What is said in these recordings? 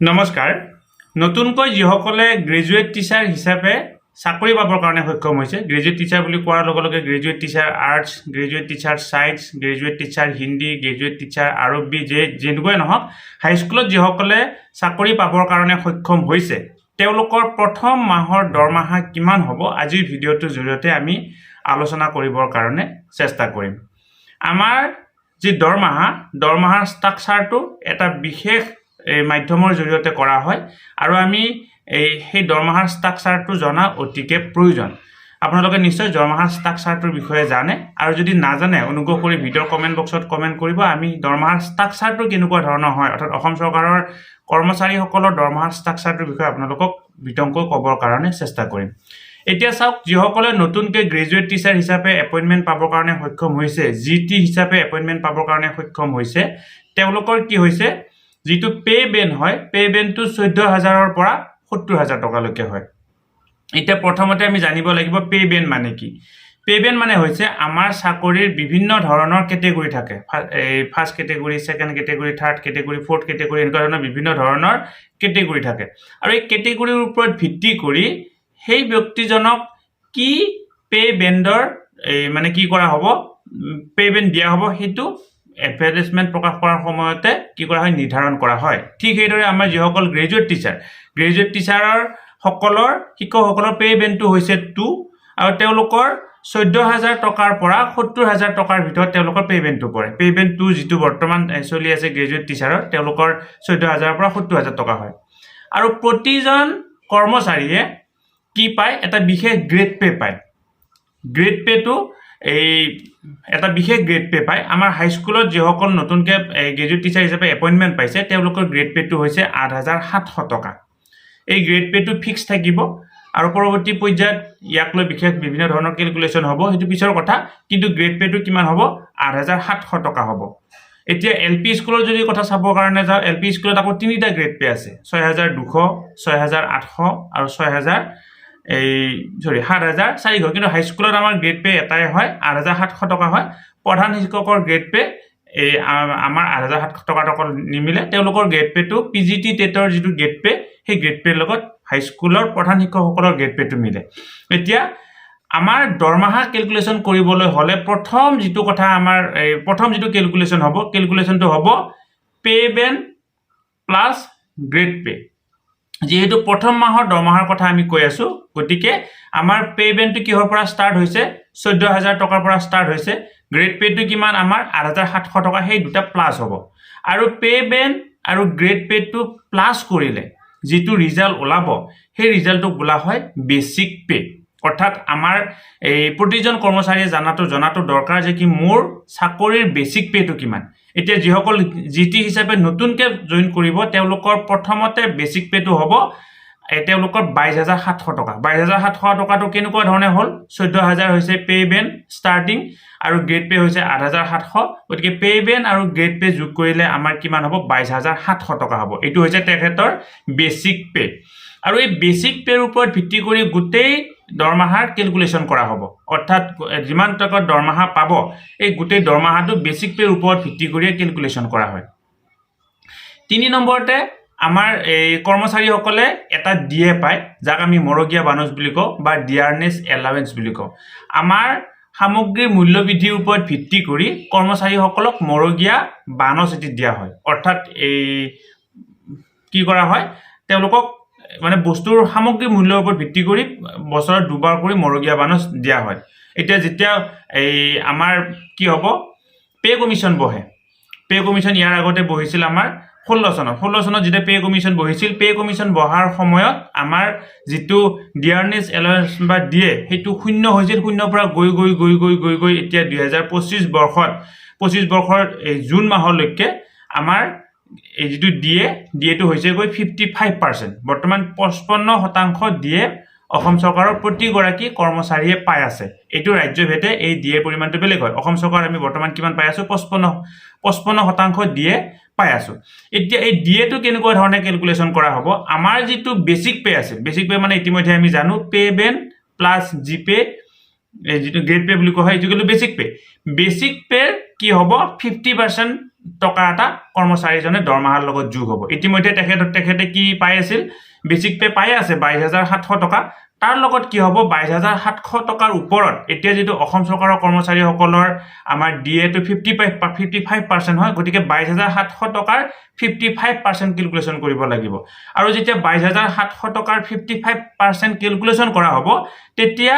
নমস্কাৰ। নতুনকৈ যিসকলে গ্ৰেজুৱেট টিচাৰ হিচাপে চাকৰি পাবৰ কাৰণে সক্ষম হৈছে গ্ৰেজুৱেট টিচাৰ বুলি কোৱাৰ লগে লগে graduate teacher arts graduate teacher science graduate teacher Hindi graduate teacher আৰবী, যে, যেনেকুৱাই নহওক হাইস্কুলত যিসকলে চাকৰি পাবৰ কাৰণে সক্ষম হৈছে, তেওঁলোকৰ প্ৰথম মাহৰ দৰমহা কিমান হ'ব আজিৰ ভিডিঅ'টোৰ জৰিয়তে আমি আলোচনা কৰিবৰ কাৰণে চেষ্টা কৰিম। আমাৰ যি দৰমহা, দৰমহাৰ ষ্ট্ৰাকচাৰটো এটা বিশেষ এই মাধ্যমৰ জৰিয়তে কৰা হয়। আৰু আমি এই সেই দৰমহাৰ ষ্ট্ৰাকচাৰটো জনা অতিকে প্ৰয়োজন। আপোনালোকে নিশ্চয় দৰমহাৰ ষ্ট্ৰাকচাৰটোৰ বিষয়ে জানে। আৰু যদি নাজানে অনুগ্ৰহ কৰি ভিডিঅ'ৰ কমেণ্ট বক্সত কমেণ্ট কৰিব আমি দৰমহাৰ ষ্ট্ৰাকচাৰটো কেনেকুৱা ধৰণৰ হয় অৰ্থাৎ অসম চৰকাৰৰ কৰ্মচাৰীসকলৰ দৰমহাৰ ষ্ট্ৰাকচাৰটোৰ বিষয়ে আপোনালোকক বিতংকৈ ক'বৰ কাৰণে চেষ্টা কৰিম। এতিয়া চাওক যিসকলে নতুনকৈ গ্ৰেজুৱেট টিচাৰ হিচাপে এপইণ্টমেণ্ট পাবৰ কাৰণে সক্ষম হৈছে জি টি হিচাপে এপইণ্টমেণ্ট পাবৰ কাৰণে সক্ষম হৈছে তেওঁলোকৰ কি হৈছে? যিটো পে' বেন হয় পে' বেনটো চৈধ্য হাজাৰৰ পৰা সত্তৰ হাজাৰ টকালৈকে হয়। এতিয়া প্ৰথমতে আমি জানিব লাগিব পে' বেন মানে কি। পে' বেন মানে হৈছে আমাৰ চাকৰিৰ বিভিন্ন ধৰণৰ কেটেগৰী থাকে। এই first category second category third category fourth category এনেকুৱা ধৰণৰ বিভিন্ন ধৰণৰ কেটেগৰী থাকে। আৰু এই কেটেগৰীৰ ওপৰত ভিত্তি কৰি সেই ব্যক্তিজনক কি পে' বেণ্ডৰ এই মানে কি কৰা হ'ব পে' বেণ্ড দিয়া হ'ব সেইটো এডভাৰটাইজমেণ্ট প্ৰকাশ কৰাৰ সময়তে কি কৰা হয় নিৰ্ধাৰণ কৰা হয়। ঠিক সেইদৰে আমাৰ যিসকল গ্ৰেজুৱেট টিচাৰ গ্ৰেজুৱেট টিচাৰৰ সকলৰ শিক্ষকসকলৰ পে' বেণ্ডটো হৈছে টু আৰু তেওঁলোকৰ চৈধ্য হাজাৰ টকাৰ পৰা সত্তৰ হাজাৰ টকাৰ ভিতৰত তেওঁলোকৰ পে' বেণ্ডটো পৰে। পে' বেণ্ড টু যিটো বৰ্তমান চলি আছে গ্ৰেজুৱেট টিচাৰৰ তেওঁলোকৰ চৈধ্য হাজাৰৰ পৰা সত্তৰ হাজাৰ টকা হয়। আৰু প্ৰতিজন কৰ্মচাৰীয়ে কি পায় এটা বিশেষ গ্ৰেড পে' পায়। গ্ৰেড পে'টো এই এটা বিশেষ গ্ৰেড পে' পায়। আমাৰ হাইস্কুলত যিসকল নতুনকৈ গ্ৰেজুৱেট টিচাৰ হিচাপে এপইণ্টমেণ্ট পাইছে তেওঁলোকৰ গ্ৰেড পে'টো হৈছে আঠ হাজাৰ সাতশ টকা। এই গ্ৰেড পে'টো ফিক্স থাকিব আৰু পৰৱৰ্তী পৰ্যায়ত ইয়াক লৈ বিশেষ বিভিন্ন ধৰণৰ কেলকুলেশ্যন হ'ব সেইটো পিছৰ কথা কিন্তু গ্ৰেড পে'টো কিমান হ'ব? আঠ হাজাৰ সাতশ টকা হ'ব। এতিয়া এল পি স্কুলৰ যদি কথা চাবৰ কাৰণে যাওঁ এল পি স্কুলত আকৌ তিনিটা গ্ৰেড পে' আছে। ছয় হাজাৰ দুশ ছয় হাজাৰ আঠশ আৰু ছয় হাজাৰ এই চৰি সাত হাজাৰ চাৰিশ কিন্তু হাইস্কুলত আমাৰ গ্ৰেড পে' এটাই হয় আঠ হাজাৰ সাতশ টকা হয়। প্ৰধান শিক্ষকৰ গ্ৰেড পে' এই আমাৰ আঠ হাজাৰ সাতশ টকা টকা নিমিলে। তেওঁলোকৰ গ্ৰেড পে'টো পি জি টি টেটৰ যিটো গ্ৰেড পে' সেই গ্ৰেড পে'ৰ লগত হাইস্কুলৰ প্ৰধান শিক্ষকসকলৰ গ্ৰেড পে'টো মিলে। এতিয়া আমাৰ দৰমহা কেলকুলেশ্যন কৰিবলৈ হ'লে প্ৰথম যিটো কথা আমাৰ এই প্ৰথম যিটো কেলকুলেশ্যন হ'ব কেলকুলেশ্যনটো হ'ব pay' band plus grade pay' যিহেতু প্ৰথম মাহৰ দৰমহাৰ কথা আমি কৈ আছোঁ, গতিকে আমাৰ পে' বেনটো কিহৰ পৰা ষ্টাৰ্ট হৈছে? চৈধ্য হাজাৰ টকাৰ পৰা ষ্টাৰ্ট হৈছে। গ্ৰেড পে'টো কিমান? আমাৰ আঠ হাজাৰ সাতশ টকা, সেই দুটা প্লাছ হ'ব। আৰু পে' বেন আৰু গ্ৰেড পে'টো প্লাছ কৰিলে যিটো ৰিজাল্ট ওলাব, সেই ৰিজাল্টটোক বোলা হয় বেচিক পে' অৰ্থাৎ আমাৰ এই প্ৰতিজন কৰ্মচাৰীয়ে জনাটো জনাটো দৰকাৰ যে কি মোৰ চাকৰিৰ বেচিক পে'টো কিমান। এতিয়া যিসকল জি টি হিচাপে নতুনকৈ জইন কৰিব তেওঁলোকৰ প্ৰথমতে বেচিক পে'টো হ'ব তেওঁলোকৰ বাইছ হাজাৰ সাতশ টকা। বাইছ হাজাৰ সাতশ টকাটো কেনেকুৱা ধৰণে হ'ল? চৈধ্য হাজাৰ হৈছে পে' বেন ষ্টাৰ্টিং আৰু গ্ৰেড পে' হৈছে আঠ হাজাৰ সাতশ। গতিকে পে' বেন আৰু গ্ৰেড পে' যোগ কৰিলে আমাৰ কিমান হ'ব? বাইছ হাজাৰ সাতশ টকা হ'ব। এইটো হৈছে তেখেতৰ বেচিক পে' আৰু এই বেচিক পে'ৰ ওপৰত ভিত্তি কৰি গোটেই দৰমহাৰ কেলকুলেশ্যন কৰা হ'ব। অৰ্থাৎ, যিমান টকা দৰমহা পাব, এই গোটেই দৰমহাটো বেচিক পে'ৰ ওপৰত ভিত্তি কৰিয়ে কেলকুলেশ্যন কৰা হয়। তিনি নম্বৰতে, আমাৰ এই কৰ্মচাৰীসকলে এটা ডি এ পায়, যাক আমি মৰগীয়া বানচ বুলি কওঁ বা ডিয়াৰনেছ এলাৱেঞ্চ বুলি কওঁ। আমাৰ সামগ্ৰীৰ মূল্যবৃদ্ধিৰ ওপৰত ভিত্তি কৰি কৰ্মচাৰীসকলক মৰগীয়া বানচ এটি দিয়া হয়। অৰ্থাৎ, এই, কি কৰা হয়, তেওঁলোকক মানে বস্তুৰ সামগ্ৰীৰ মূল্যৰ ওপৰত ভিত্তি কৰি বছৰত দুবাৰ কৰি মৰগীয়া বানচ দিয়া হয়। এতিয়া যেতিয়া এই আমাৰ কি হ'ব? পে' কমিশ্যন বহে। পে' কমিশ্যন ইয়াৰ আগতে বহিছিল আমাৰ ষোল্ল চনত। ষোল্ল চনত যেতিয়া পে' কমিশ্যন বহিছিল পে' কমিশ্যন বহাৰ সময়ত আমাৰ যিটো ডিয়াৰনেছ এলাৱেঞ্চ বা দিয়ে সেইটো শূন্য হৈছিল শূন্যৰ পৰা গৈ গৈ গৈ গৈ গৈ গৈ এতিয়া দুহেজাৰ পঁচিছ বৰ্ষত পঁচিছ বৰ্ষৰ এই জুন মাহলৈকে আমাৰ এই যিটো দিয়ে ডিএটো হৈছেগৈ ফিফটি ফাইভ পাৰ্চেণ্ট বৰ্তমান পঁচপন্ন শতাংশ দিয়ে অসম চৰকাৰৰ প্ৰতিগৰাকী কৰ্মচাৰীয়ে পাই আছে। এইটো ৰাজ্যভেদে এই ডিএৰ পৰিমাণটো বেলেগ হয়। অসম চৰকাৰত আমি বৰ্তমান কিমান পাই আছোঁ? পঁচপন্ন পঁচপন্ন শতাংশ দিয়ে পাই আছোঁ। এতিয়া এই ডিএটো কেনেকুৱা ধৰণে কেলকুলেশ্যন কৰা হ'ব? আমাৰ যিটো বেচিক পে' আছে বেচিক পে' মানে ইতিমধ্যে আমি জানো pay' band plus G pay' যিটো গ্ৰেড পে' বুলি কোৱা হয়, এইটো কিন্তু বেচিক পে' বেচিক পে'ৰ কি হ'ব? ফিফটি পাৰ্চেণ্ট টকা এটা কৰ্মচাৰীজনে দৰমহাৰ লগত যোগ হ'ব। ইতিমধ্যে তেখেত তেখেতে কি পাই আছিল? বেচিক পে পাই আছে বাইছ হাজাৰ সাতশ টকা। তাৰ লগত কি হ'ব? বাইছ হাজাৰ সাতশ টকাৰ ওপৰত, এতিয়া যিটো অসম চৰকাৰৰ কৰ্মচাৰীসকলৰ আমাৰ ডি এটো fifty five fifty five percent হয়, গতিকে বাইছ হাজাৰ সাতশ টকাৰ ফিফটি ফাইভ পাৰ্চেণ্ট কেলকুলেশ্যন কৰিব লাগিব। আৰু যেতিয়া বাইছ হাজাৰ সাতশ টকাৰ ফিফটি ফাইভ পাৰ্চেণ্ট কেলকুলেশ্যন কৰা হ'ব, তেতিয়া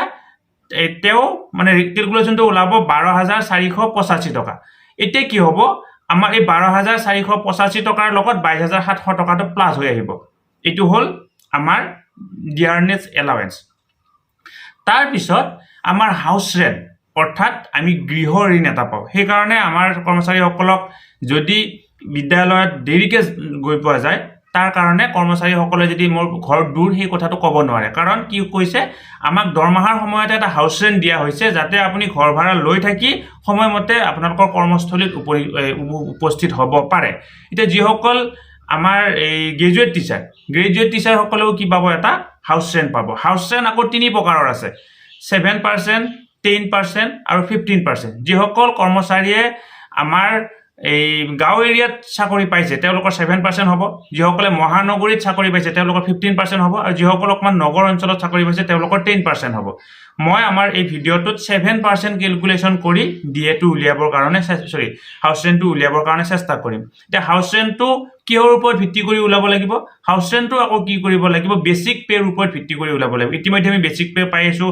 তেওঁ মানে কেলকুলেশ্যনটো ওলাব বাৰ হাজাৰ চাৰিশ পঁচাশী টকা। এতিয়া কি হ'ব? আমাৰ এই বাৰ হাজাৰ চাৰিশ পঁচাশী টকাৰ লগত বাইছ হাজাৰ সাতশ টকাটো প্লাছ হৈ আহিব। এইটো হ'ল আমাৰ ডিয়াৰনেছ এলাৱেঞ্চ তাৰপিছত আমাৰ হাউচ ৰেণ্ট অৰ্থাৎ আমি গৃহ ঋণ এটা পাওঁ। সেইকাৰণে আমাৰ কৰ্মচাৰীসকলক যদি বিদ্যালয়ত দেৰিকৈ গৈ পোৱা যায় তাৰ কাৰণে কৰ্মচাৰীসকলে যদি মোৰ ঘৰ দূৰ সেই কথাটো ক'ব নোৱাৰে। কাৰণ কি কৈছে? আমাক দৰমহাৰ সময়তে এটা হাউচ ৰেণ্ট দিয়া হৈছে যাতে আপুনি ঘৰ ভাড়া লৈ থাকি সময়মতে আপোনালোকৰ কৰ্মস্থলীত উপস্থিত হ'ব পাৰে। এতিয়া যিসকল আমাৰ এই গ্ৰেজুৱেট টিচাৰ গ্ৰেজুৱেট টিচাৰসকলেও কি পাব এটা হাউচ ৰেণ্ট পাব। হাউচ ৰেণ্ট আকৌ তিনি প্ৰকাৰৰ আছে। ছেভেন পাৰ্চেণ্ট টেন পাৰ্চেণ্ট আৰু ফিফটিন পাৰ্চেণ্ট যিসকল কৰ্মচাৰীয়ে আমাৰ এই গাঁও এৰিয়াত চাকৰি পাইছে, তেওঁলোকৰ ছেভেন পাৰ্চেণ্ট হ'ব। যিসকলে মহানগৰীত চাকৰি পাইছে, তেওঁলোকৰ ফিফটিন পাৰ্চেণ্ট হ'ব। আৰু যিসকল অকণমান নগৰ অঞ্চলত চাকৰি পাইছে, তেওঁলোকৰ টেন পাৰ্চেণ্ট হ'ব। মই আমাৰ এই ভিডিঅ'টোত ছেভেন পাৰ্চেণ্ট কেলকুলেশ্যন কৰি ডি এটো উলিয়াবৰ কাৰণে চৰি হাউচ ৰেণ্টটো উলিয়াবৰ কাৰণে চেষ্টা কৰিম। এতিয়া হাউচ ৰেণ্টটো কিহৰ ওপৰত ভিত্তি কৰি ওলাব লাগিব? হাউচ ৰেণ্টটো আকৌ কি কৰিব লাগিব? বেচিক পে'ৰ ওপৰত ভিত্তি কৰি ওলাব লাগিব। ইতিমধ্যে আমি বেচিক পে' পাই আছোঁ।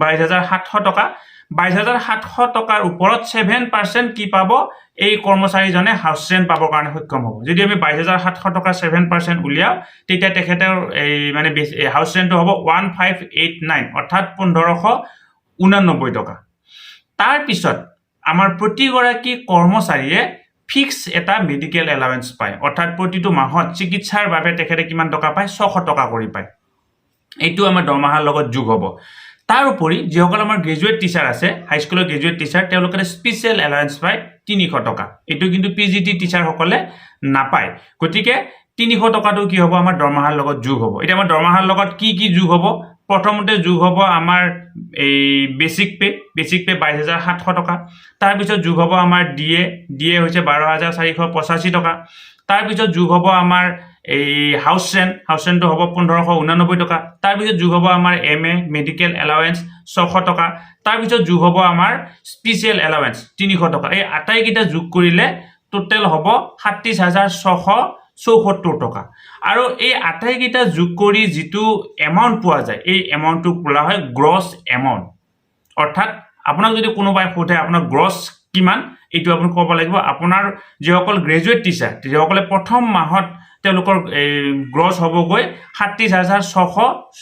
বাইছ হাজাৰ সাতশ টকা। বাইছ হাজাৰ সাতশ টকাৰ ওপৰত ছেভেন পাৰ্চেণ্ট কি পাব? এই কৰ্মচাৰীজনে হাউচ ৰেণ্ট পাবৰ কাৰণে সক্ষম হ'ব। যদি আমি বাইছ হাজাৰ সাতশ টকাৰ ছেভেন পাৰ্চেণ্ট উলিয়াওঁ, তেতিয়া তেখেতৰ এই মানে হাউচ ৰেণ্টটো হ'ব ওৱান ফাইভ এইট নাইন অৰ্থাৎ পোন্ধৰশ ঊনানব্বৈ টকা। তাৰপিছত আমাৰ প্ৰতিগৰাকী কৰ্মচাৰীয়ে ফিক্স এটা মেডিকেল এলাৱেঞ্চ পায়। অৰ্থাৎ প্ৰতিটো মাহত চিকিৎসাৰ বাবে তেখেতে কিমান টকা পায়? ছশ টকা কৰি পায়। এইটো আমাৰ দৰমহাৰ লগত যোগ হ'ব। তাৰ উপৰি যিসকল আমাৰ গ্ৰেজুৱেট টিচাৰ আছে হাইস্কুলৰ গ্ৰেজুৱেট টিচাৰ তেওঁলোকে স্পেচিয়েল এলাৱেঞ্চ পায় তিনিশ টকা। এইটো কিন্তু পি জি টি টিচাৰসকলে নাপায়। গতিকে তিনিশ টকাটো কি হ'ব? আমাৰ দৰমহাৰ লগত যোগ হ'ব। এতিয়া আমাৰ দৰমহাৰ লগত কি কি যোগ হ'ব? প্ৰথমতে যোগ হ'ব আমাৰ এই বেচিক পে বেচিক পে বাইছ হাজাৰ সাতশ টকা। তাৰপিছত যোগ হ'ব আমাৰ ডি এ ডি এ হৈছে বাৰ হাজাৰ চাৰিশ পঁচাশী টকা। তাৰপিছত যোগ হ'ব আমাৰ এই হাউচ ৰেণ্ট হাউচ ৰেণ্টটো হ'ব পোন্ধৰশ ঊনানব্বৈ টকা। তাৰপিছত যোগ হ'ব আমাৰ এম এ মেডিকেল এলাৱেঞ্চ ছশ টকা। তাৰপিছত যোগ হ'ব আমাৰ স্পেচিয়েল এলাৱেঞ্চ তিনিশ টকা। এই আটাইকেইটা যোগ কৰিলে টোটেল হ'ব সাতত্ৰিছ হাজাৰ ছশ চৌসত্তৰ টকা। আৰু এই আটাইকেইটা যোগ কৰি যিটো এমাউণ্ট পোৱা যায়, এই এমাউণ্টটোক বোলা হয় গ্ৰছ এমাউণ্ট অৰ্থাৎ, আপোনাক যদি কোনোবাই সোধে, আপোনাৰ গ্ৰছ কিমান? এইটো আপুনি ক'ব লাগিব। আপোনাৰ যিসকল গ্ৰেজুৱেট টিচাৰ যিসকলে প্ৰথম মাহত তেওঁলোকৰ এই গ্ৰছ হ'বগৈ সাতত্ৰিছ হাজাৰ ছশ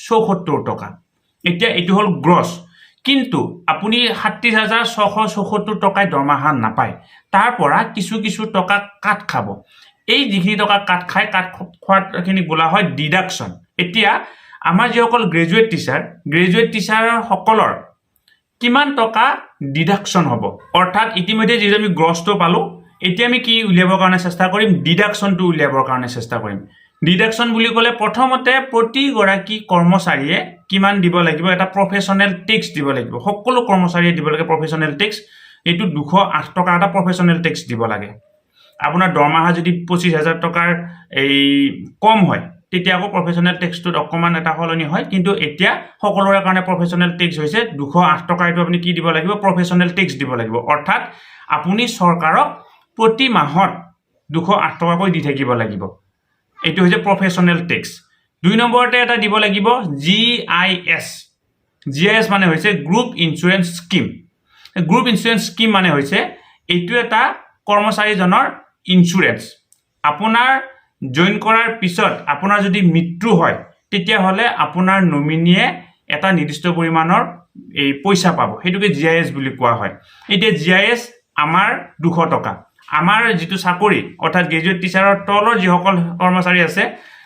চৌসত্তৰ টকা। এতিয়া এইটো হ'ল গ্ৰছ কিন্তু আপুনি সাতত্ৰিছ হাজাৰ ছশ চৌসত্তৰ টকাই দৰমহা নাপায়। তাৰ পৰা কিছু কিছু টকা কাট খাব। এই যিখিনি টকা কাট খাই কাট খোৱাখিনি বোলা হয় ডিডাকশ্যন এতিয়া আমাৰ যিসকল গ্ৰেজুৱেট টিচাৰ গ্ৰেজুৱেট টিচাৰসকলৰ কিমান টকা ডিডাকশ্যন হ'ব? অৰ্থাৎ ইতিমধ্যে যিহেতু আমি গ্ৰছটো পালোঁ এতিয়া আমি কি উলিয়াবৰ কাৰণে চেষ্টা কৰিম? ডিডাকশ্যনটো উলিয়াবৰ কাৰণে চেষ্টা কৰিম। ডিডাকশ্যন বুলি ক'লে প্ৰথমতে প্ৰতিগৰাকী কৰ্মচাৰীয়ে কিমান দিব লাগিব? এটা প্ৰফেশ্যনেল টেক্স দিব লাগিব। সকলো কৰ্মচাৰীয়ে দিব লাগে প্ৰফেশ্যনেল টেক্স এইটো দুশ আঠ টকা এটা প্ৰফেশ্যনেল টেক্স দিব লাগে। আপোনাৰ দৰমহা যদি পঁচিছ হাজাৰ টকাৰ এই কম হয় তেতিয়া আকৌ প্ৰফেশ্যনেল টেক্সটোত অকণমান এটা সলনি হয়। কিন্তু এতিয়া সকলোৰে কাৰণে প্ৰফেশ্যনেল টেক্স হৈছে দুশ আঠ টকা। এইটো আপুনি কি দিব লাগিব? প্ৰফেশ্যনেল টেক্স দিব লাগিব। অৰ্থাৎ আপুনি চৰকাৰক প্ৰতি মাহত দুশ আঠ টকাকৈ দি থাকিব লাগিব। এইটো হৈছে প্ৰফেশ্যনেল টেক্স দুই নম্বৰতে এটা দিব লাগিব G I S G I S মানে হৈছে group insurance scheme group insurance scheme মানে হৈছে এইটো এটা কৰ্মচাৰীজনৰ ইঞ্চুৰেঞ্চ আপোনাৰ জইন কৰাৰ পিছত আপোনাৰ যদি মৃত্যু হয়, তেতিয়াহ'লে আপোনাৰ নমিনীয়ে এটা নিৰ্দিষ্ট পৰিমাণৰ, এই পইচা পাব। সেইটোকে জি আই এছ বুলি কোৱা হয়। এতিয়া জি আই এছ আমাৰ দুশ টকা। আমাৰ যিটো চাকৰি, অৰ্থাৎ গ্ৰেজুৱেট টিচাৰৰ তলৰ যিসকল কৰ্মচাৰী আছে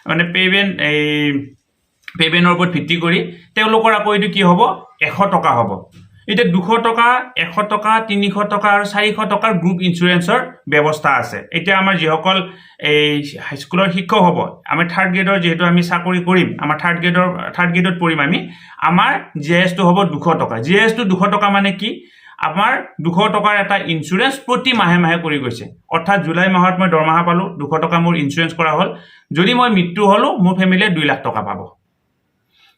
মানে পে'মেণ্ট এই পে'মেণ্টৰ ওপৰত ভিত্তি কৰি, তেওঁলোকৰ আকৌ এইটো কি হ'ব? এশ টকা হ'ব। এতিয়া দুশ টকা, এশ টকা, তিনিশ টকা আৰু চাৰিশ টকাৰ গ্ৰুপ ইঞ্চুৰেঞ্চৰ ব্যৱস্থা আছে। এতিয়া আমাৰ যিসকল এই হাইস্কুলৰ শিক্ষক হ'ব, আমি থাৰ্ড গ্ৰেডৰ যিহেতু আমি চাকৰি কৰিম, আমাৰ থাৰ্ড গ্ৰেডৰ থাৰ্ড গ্ৰেডত পৰিম আমি, আমাৰ জি আই এছটো হ'ব দুশ টকা। জি আই এছটো দুশ টকা মানে কি? আমাৰ দুশ টকাৰ এটা ইঞ্চুৰেঞ্চ প্ৰতি মাহে মাহে কৰি গৈছে। অৰ্থাৎ জুলাই মাহত মই দৰমহা পালোঁ, দুশ টকা মোৰ ইঞ্চুৰেঞ্চ কৰা হ'ল। যদি মই মৃত্যু হ'লোঁ, মোৰ ফেমিলিয়ে দুই লাখ টকা পাব।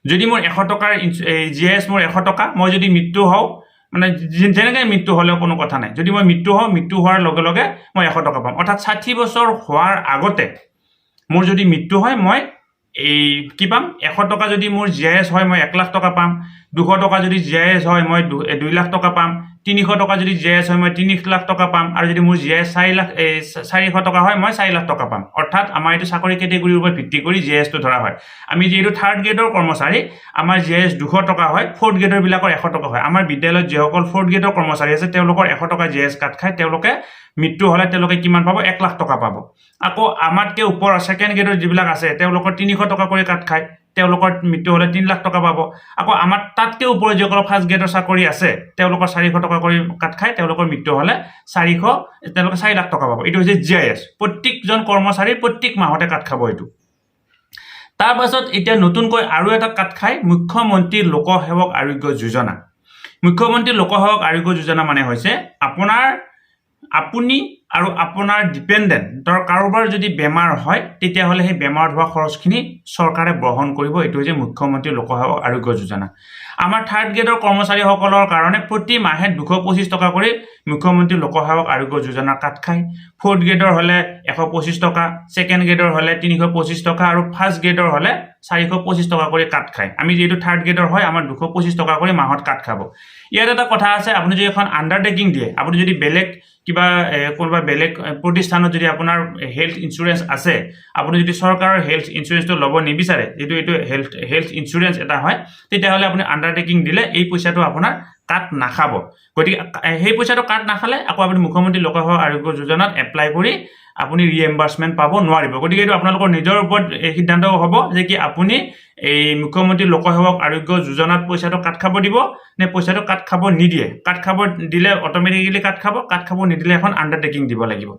যদি মোৰ এশ টকাৰ জি এছ মোৰ এশ টকা, মই যদি মৃত্যু হওঁ মানে যেনেকৈ মৃত্যু হ'লেও কোনো কথা নাই। যদি মই মৃত্যু হওঁ, মৃত্যু হোৱাৰ লগে লগে মই এশ টকা পাম। অৰ্থাৎ ষাঠি বছৰ হোৱাৰ আগতে মোৰ যদি মৃত্যু হয়, মই এই কি পাম? এশ টকা যদি মোৰ জি আই এছ হয়, মই এক লাখ টকা পাম। দুশ টকা যদি জি আই এছ হয়, মই দুই লাখ টকা পাম। তিনিশ টকা যদি জি এছ হয়, মই তিনি লাখ টকা পাম। আৰু যদি মোৰ জি এছ চাৰি লাখ, এই চাৰিশ টকা হয়, মই চাৰি লাখ টকা পাম। অৰ্থাৎ আমাৰ এইটো চাকৰি কেটেগৰীৰ ওপৰত ভিত্তি কৰি জি এছটো ধৰা হয়। আমি যিহেতু থাৰ্ড গ্ৰেডৰ কৰ্মচাৰী, আমাৰ জি এছ দুশ টকা হয় ফ'ৰ্থ গ্ৰেডৰবিলাকৰ এশ টকা হয়। আমাৰ বিদ্যালয়ত যিসকল ফ'ৰ্থ গ্ৰেডৰ কৰ্মচাৰী আছে, তেওঁলোকৰ এশ টকা জি এছ কাট খায়। তেওঁলোকে মৃত্যু হ'লে তেওঁলোকে কিমান পাব? এক লাখ টকা পাব। আকৌ আমাতকৈ ওপৰৰ ছেকেণ্ড গ্ৰেডৰ যিবিলাক আছে, তেওঁলোকৰ তিনিশ টকা কৰি কাট খায়। তেওঁলোকৰ মৃত্যু হ'লে তিনি লাখ টকা পাব। আকৌ আমাৰ তাতকৈ ওপৰত যিসকলৰ ফাৰ্ষ্ট গ্ৰেডৰ চাকৰি আছে তেওঁলোকৰ চাৰিশ টকা কৰি কাট খায় তেওঁলোকৰ মৃত্যু হ'লে চাৰিশ তেওঁলোকে চাৰি লাখ টকা পাব। এইটো হৈছে জি আই এছ প্ৰত্যেকজন কৰ্মচাৰীৰ প্ৰত্যেক মাহতে কাট খাব এইটো। তাৰ পাছত এতিয়া নতুনকৈ আৰু এটা কাট খায় মুখ্যমন্ত্ৰী লোকসেৱক আৰোগ্য যোজনা। মুখ্যমন্ত্ৰী লোকসেৱক আৰোগ্য যোজনা মানে হৈছে আপোনাৰ আপুনি আৰু আপোনাৰ ডিপেণ্ডেণ্টৰ কাৰোবাৰ যদি বেমাৰ হয় তেতিয়াহ'লে সেই বেমাৰত হোৱা খৰচখিনি চৰকাৰে বহন কৰিব। এইটো হৈছে মুখ্যমন্ত্ৰী লোকসেৱক আৰোগ্য যোজনা। আমাৰ থাৰ্ড গ্ৰেডৰ কৰ্মচাৰীসকলৰ কাৰণে প্ৰতি মাহে দুশ পঁচিছ টকা কৰি মুখ্যমন্ত্ৰী লোকসেৱক আৰোগ্য যোজনা কাট খায়। ফ'ৰ্থ গ্ৰেডৰ হ'লে এশ পঁচিছ টকা ছেকেণ্ড গ্ৰেডৰ হ'লে তিনিশ পঁচিছ টকা আৰু ফাৰ্ষ্ট গ্ৰেডৰ হ'লে চাৰিশ পঁচিছ টকা কৰি কাট খায়। আমি যিহেতু থাৰ্ড গ্ৰেডৰ হয়, আমাৰ দুশ পঁচিছ টকা কৰি মাহত কাট খাব। ইয়াত এটা কথা আছে, আপুনি যদি এখন আণ্ডাৰটেকিং দিয়ে, আপুনি যদি বেলেগ কিবা কোনোবা বেলেগ প্ৰতিষ্ঠানত যদি আপোনাৰ হেল্থ ইঞ্চুৰেঞ্চ আছে, আপুনি যদি চৰকাৰৰ হেল্থ ইঞ্চুৰেঞ্চটো ল'ব নিবিচাৰে যিটো এইটো হেল্থ হেল্থ ইঞ্চুৰেঞ্চ এটা হয়, তেতিয়াহ'লে আপুনি আণ্ডাৰটেকিং দিলে এই পইচাটো আপোনাৰ কাট নাখাব। গতিকে সেই পইচাটো কাট নাখালে আকৌ আপুনি মুখ্যমন্ত্ৰী লোকসেৱা আৰোগ্য যোজনাত এপ্লাই কৰি আপুনি ৰিএম্বাৰ্চমেণ্ট পাব নোৱাৰিব। গতিকে এইটো আপোনালোকৰ নিজৰ ওপৰত সিদ্ধান্ত হ'ব যে কি আপুনি এই মুখ্যমন্ত্ৰী লোকসেৱক আৰোগ্য যোজনাত পইচাটো কাট খাব দিব নে পইচাটো কাট খাব নিদিয়ে। কাট খাব দিলে অট'মেটিকেলি কাট খাব কাট খাব নিদিলে এখন আণ্ডাৰটেকিং দিব লাগিব।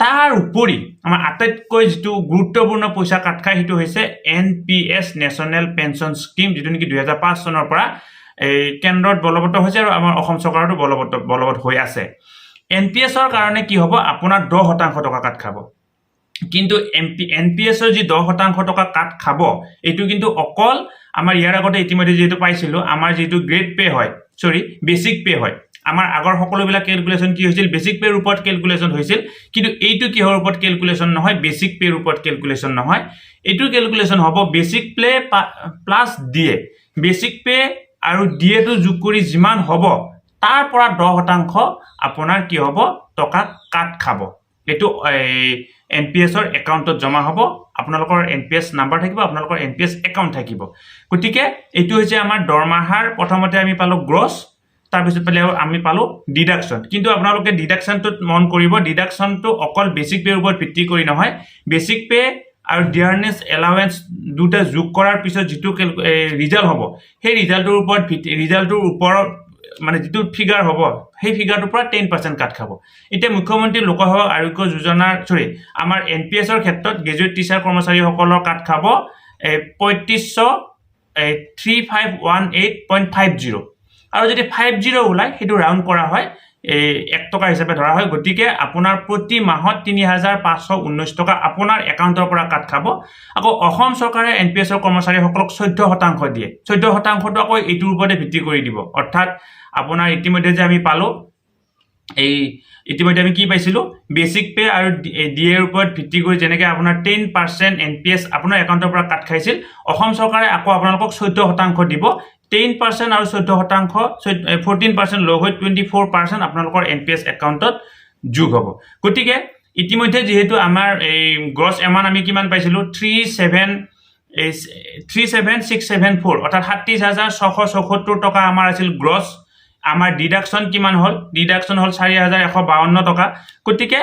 তাৰ উপৰি আমাৰ আটাইতকৈ যিটো গুৰুত্বপূৰ্ণ পইচা কাট খায় সেইটো হৈছে N P S national pension scheme যিটো নেকি দুহেজাৰ পাঁচ চনৰ পৰা এই কেন্দ্ৰত বলবৎ হৈছে আৰু আমাৰ অসম চৰকাৰতো বলবৎ বলবৎ হৈ আছে। এন পি এছৰ কাৰণে কি হ'ব? আপোনাৰ দহ শতাংশ টকা কাট খাব। কিন্তু এম পি এন পি এছৰ যি দহ শতাংশ টকা কাট খাব এইটো কিন্তু অকল আমাৰ ইয়াৰ আগতে ইতিমধ্যে যিহেতু পাইছিলোঁ আমাৰ যিটো গ্ৰেড পে' হয় চৰি বেচিক পে' হয়। আমাৰ আগৰ সকলোবিলাক কেলকুলেশ্যন কি হৈছিল? বেচিক পে'ৰ ওপৰত কেলকুলেশ্যন হৈছিল। কিন্তু এইটো কিহৰ ওপৰত কেলকুলেশ্যন নহয়? বেচিক পে'ৰ ওপৰত কেলকুলেশ্যন নহয়। এইটো কেলকুলেশ্যন হ'ব basic play plus D A basic pay' আৰু ডি এটো যোগ কৰি যিমান হ'ব তাৰ পৰা দহ শতাংশ আপোনাৰ কি হ'ব? টকা কাট খাব। এইটো এন পি এছৰ একাউণ্টত জমা হ'ব আপোনালোকৰ এন পি এছ নাম্বাৰ থাকিব আপোনালোকৰ এন পি এছ একাউণ্ট থাকিব। গতিকে এইটো হৈছে আমাৰ দৰমহাৰ প্ৰথমতে আমি পালোঁ গ্ৰছ তাৰপিছত পালে আমি পালোঁ ডিডাকশ্যন কিন্তু আপোনালোকে ডিডাকশ্যনটোত মন কৰিব ডিডাকশ্যনটো অকল বেচিক পে'ৰ ওপৰত ভিত্তি কৰি নহয় বেচিক পে' আৰু ডিয়াৰনেছ এলাৱেঞ্চ দুটা যোগ কৰাৰ পিছত যিটো ৰিজাল্ট হ'ব সেই ৰিজাল্টটোৰ ওপৰত ৰিজাল্টটোৰ ওপৰত মানে যিটো ফিগাৰ হ'ব সেই ফিগাৰটোৰ পৰা টেন পাৰ্চেণ্ট কাট খাব। এতিয়া মুখ্যমন্ত্ৰী লোকসেৱা আৰোগ্য যোজনাৰ চৰি আমাৰ এন পি এছৰ ক্ষেত্ৰত গ্ৰেজুৱেট টিচাৰ কৰ্মচাৰীসকলৰ কাট খাব পঁয়ত্ৰিছশ three five one eight point five zero' আৰু যদি ফাইভ জিৰ' ওলায় সেইটো ৰাউণ্ড কৰা হয় এই এক টকা হিচাপে ধৰা হয়। গতিকে আপোনাৰ প্ৰতি মাহত তিনি হাজাৰ পাঁচশো ঊনৈছ টকা আপোনাৰ একাউণ্টৰ পৰা কাট খাব। আকৌ অসম চৰকাৰে এন পি এছৰ কৰ্মচাৰীসকলক চৈধ্য শতাংশ দিয়ে। চৈধ্য শতাংশটো আকৌ এইটোৰ ওপৰতে ভিত্তি কৰি দিব। অৰ্থাৎ আপোনাৰ ইতিমধ্যে যে আমি পালোঁ, এই ইতিমধ্যে আমি কি পাইছিলোঁ? বেচিক পে' আৰু ডি এৰ ওপৰত ভিত্তি কৰি যেনেকৈ আপোনাৰ ten percent N P S আপোনাৰ একাউণ্টৰ পৰা কাট খাইছিল, অসম চৰকাৰে আকৌ আপোনালোকক চৈধ্য শতাংশ দিব। টেন পাৰ্চেণ্ট আৰু চৈধ্য শতাংশ ফৰ্টিন পাৰ্চেণ্ট লগ হৈ টুৱেণ্টি ফ'ৰ পাৰ্চেণ্ট আপোনালোকৰ এন পি এছ একাউণ্টত যোগ হ'ব। গতিকে, ইতিমধ্যে যিহেতু আমাৰ এই গ্ৰছ এমাউণ্ট আমি কিমান পাইছিলোঁ? Three seven three seven six seven four অৰ্থাৎ সাতত্ৰিছ হাজাৰ ছশ চৌসত্তৰ টকা আমাৰ আছিল গ্ৰছ আমাৰ ডিডাকশ্যন কিমান হ'ল? ডিডাকশ্যন হ'ল চাৰি হাজাৰ এশ বাৱন্ন টকা। গতিকে,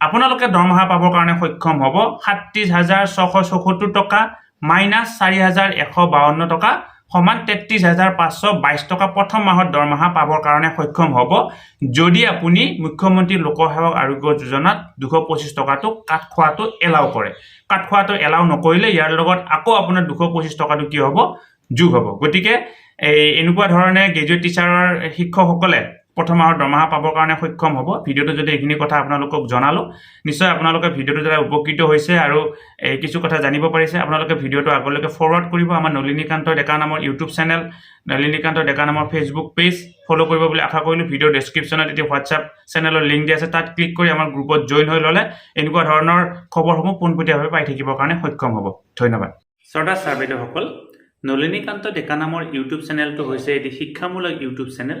আপোনালোকে দৰমহা পাবৰ কাৰণে সক্ষম হ'ব। সাতত্ৰিছ হাজাৰ ছশ চৌসত্তৰ টকা মাইনাছ চাৰি হাজাৰ এশ বাৱন্ন টকা। সমান তেত্ৰিছ হাজাৰ পাঁচশ বাইছ টকা প্ৰথম মাহত দৰমহা পাবৰ কাৰণে সক্ষম হ'ব। যদি আপুনি মুখ্যমন্ত্ৰী লোকসেৱক আৰোগ্য যোজনাত দুশ পঁচিছ টকাটো কাট খোৱাটো এলাউ কৰে। কাট খোৱাটো এলাউ নকৰিলে ইয়াৰ লগত আকৌ আপোনাৰ দুশ পঁচিছ টকাটো কি হ'ব? যোগ হ'ব। গতিকে এই এনেকুৱা ধৰণে গ্ৰেজুৱেট টিচাৰৰ শিক্ষকসকলে প্ৰথম মাহৰ দৰমহা পাবৰ কাৰণে সক্ষম হ'ব। ভিডিঅ'টো যদি এইখিনি কথা আপোনালোকক জনালোঁ, নিশ্চয় আপোনালোকে ভিডিঅ'টো দ্বাৰা উপকৃত হৈছে আৰু এই কিছু কথা জানিব পাৰিছে, আপোনালোকে ভিডিঅ'টো আগলৈকে ফৰৱাৰ্ড কৰিব। আমাৰ নলিনীকান্ত ডেকা নামৰ ইউটিউব চেনেল নলিনীকান্ত ডেকা নামৰ ফেচবুক পেজ ফ'ল' কৰিব বুলি আশা কৰিলোঁ। ভিডিঅ'ৰ ডেছক্ৰিপশ্যনত এতিয়া হোৱাটছআপ চেনেলৰ লিংক দিয়া আছে, তাত ক্লিক কৰি আমাৰ গ্ৰুপত জইন হৈ ল'লে এনেকুৱা ধৰণৰ খবৰসমূহ পোনপটীয়াভাৱে পাই থাকিবৰ কাৰণে সক্ষম হ'ব। ধন্যবাদ। শ্ৰদ্ধা ছাৰ বাইদেউসকল নলিনীকান্ত ডেকা নামৰ ইউটিউব চেনেলটো হৈছে এটি শিক্ষামূলক ইউটিউব চেনেল